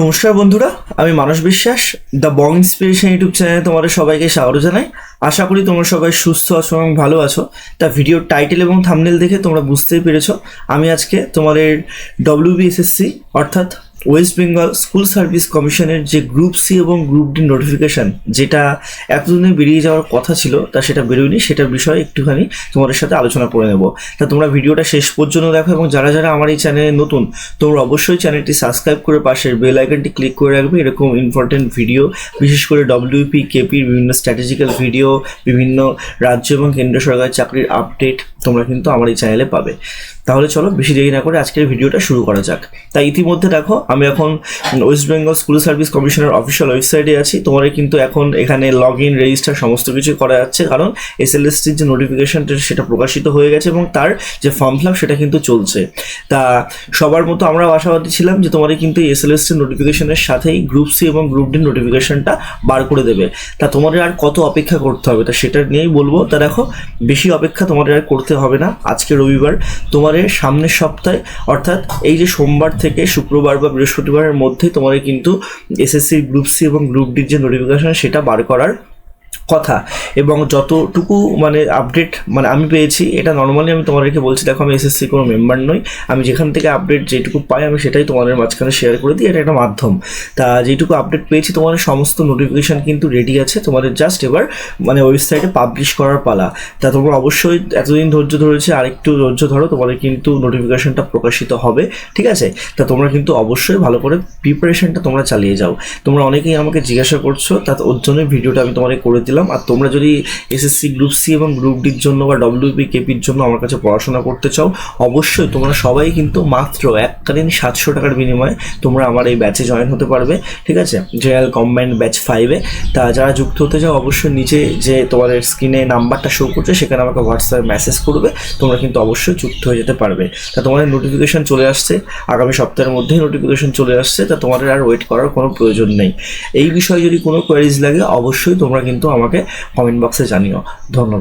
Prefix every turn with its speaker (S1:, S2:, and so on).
S1: নমস্কার বন্ধুরা, আমি মানস বিশ্বাস দ্য বং ইন্সপিরেশন ইউটিউব চ্যানেলে তোমাদের সবাইকে স্বাগত জানাই। আশা করি তোমরা সবাই সুস্থ আছো এবং ভালো আছো। তা ভিডিও টাইটেল এবং থামনেল দেখে তোমরা বুঝতেই পেরেছ। আমি আজকে তোমাদের ডব্লিউবিএসএসসি অর্থাৎ ওয়েস্ট বেঙ্গল স্কুল সার্ভিস কমিশনের যে গ্রুপ সি এবং গ্রুপ ডি নোটিফিকেশন যেটা এতদিনে বেরিয়ে যাওয়ার কথা ছিল, তা সেটা বেরোয়নি। সেটার বিষয়ে একটুখানি তোমাদের সাথে আলোচনা করে নেব। তা তোমরা ভিডিওটা শেষ পর্যন্ত দেখো এবং যারা যারা আমার এই চ্যানেলে নতুন, তোমরা অবশ্যই চ্যানেলটি সাবস্ক্রাইব করে পাশের বেল আইকনটি ক্লিক করে রাখবে। এরকম ইম্পর্টেন্ট ভিডিও বিশেষ করে ডব্লিউপি কেপির বিভিন্ন স্ট্র্যাটেজিক্যাল ভিডিও বিভিন্ন রাজ্য এবং কেন্দ্র সরকারের চাকরির আপডেট তোমরা কিন্তু আমার এই চ্যানেলে পাবে। তাহলে চলো, বেশি দেরি না করে আজকের ভিডিওটা শুরু করা যাক। তাই ইতিমধ্যে দেখো, আমি এখন ওয়েস্ট বেঙ্গল স্কুল সার্ভিস কমিশনের অফিসিয়াল ওয়েবসাইটে আছি। তোমার কিন্তু এখন এখানে লগ ইন রেজিস্টার সমস্ত কিছু করা যাচ্ছে। কারণ এসএলএসটির যে নোটিফিকেশনটা সেটা প্রকাশিত হয়ে গেছে এবং তার যে ফর্ম ফিল সেটা কিন্তু চলছে। তা সবার মতো আমরা আশাবাদী ছিলাম যে তোমার কিন্তু এসএলএসটির নোটিফিকেশনের সাথেই গ্রুপ সি এবং গ্রুপ ডি নোটিফিকেশনটা বার করে দেবে। তা তোমাদের আর কত অপেক্ষা করতে হবে? তা সেটা নিয়েই বলব। তা দেখো, বেশি অপেক্ষা তোমাদের আর করতে হবে না। আজকে রবিবার তোমাদের সামনের সপ্তাহে, অর্থাৎ এই যে সোমবার থেকে শুক্রবার বা বৃহস্পতিবারের মধ্যে তোমাদের কিন্তু এসএসসি গ্রুপ সি এবং গ্রুপ ডির যে নোটিফিকেশন সেটা বার করার কথা। এবং যতটুকু মানে আপডেট মানে আমি পেয়েছি, এটা নর্মালি আমি তোমাদেরকে বলছি, দেখো আমি এসএসসি কোনো মেম্বার নই। আমি যেখান থেকে আপডেট যেটুকু পাই, আমি সেটাই তোমাদের মাঝখানে শেয়ার করে দিই, এটা একটা মাধ্যম। তা যেটুকু আপডেট পেয়েছি, তোমাদের সমস্ত নোটিফিকেশান কিন্তু রেডি আছে, তোমাদের জাস্ট এবার মানে ওয়েবসাইটে পাবলিশ করার পালা। তা তোমরা অবশ্যই এতদিন ধৈর্য ধরেছে, আরেকটু ধৈর্য ধরো, তোমাদের কিন্তু নোটিফিকেশনটা প্রকাশিত হবে, ঠিক আছে? তা তোমরা কিন্তু অবশ্যই ভালো করে প্রিপারেশনটা তোমরা চালিয়ে যাও। তোমরা অনেকেই আমাকে জিজ্ঞাসা করছ, তা ওর জন্য ভিডিওটা আমি তোমাদের করে দিলাম। আর তোমরা যদি এসএসসি গ্রুপ সি এবং গ্রুপ ডির জন্য বা ডব্লিউপি কেপির জন্য আমার কাছে পড়াশোনা করতে চাও, অবশ্যই তোমরা সবাই কিন্তু মাত্র এককালীন সাতশো টাকার বিনিময়ে তোমরা আমার এই ব্যাচে জয়েন হতে পারবে, ঠিক আছে? জেনারেল কম্বাইন্ড ব্যাচ ফাইভে তা যারা যুক্ত হতে চাও, অবশ্যই নিচে যে তোমাদের স্ক্রিনে নাম্বারটা শো করছে, সেখানে আমাকে হোয়াটসঅ্যাপে মেসেজ করবে, তোমরা কিন্তু অবশ্যই যুক্ত হয়ে যেতে পারবে। তা তোমাদের নোটিফিকেশন চলে আসছে, আগামী সপ্তাহের মধ্যেই নোটিফিকেশন চলে আসছে, তা তোমাদের আর ওয়েট করার কোনো প্রয়োজন নেই। এই বিষয়ে যদি কোনো কোয়ারিজ লাগে, অবশ্যই তোমরা কিন্তু আমাকে কমেন্ট বক্সে জানিও। ধন্যবাদ।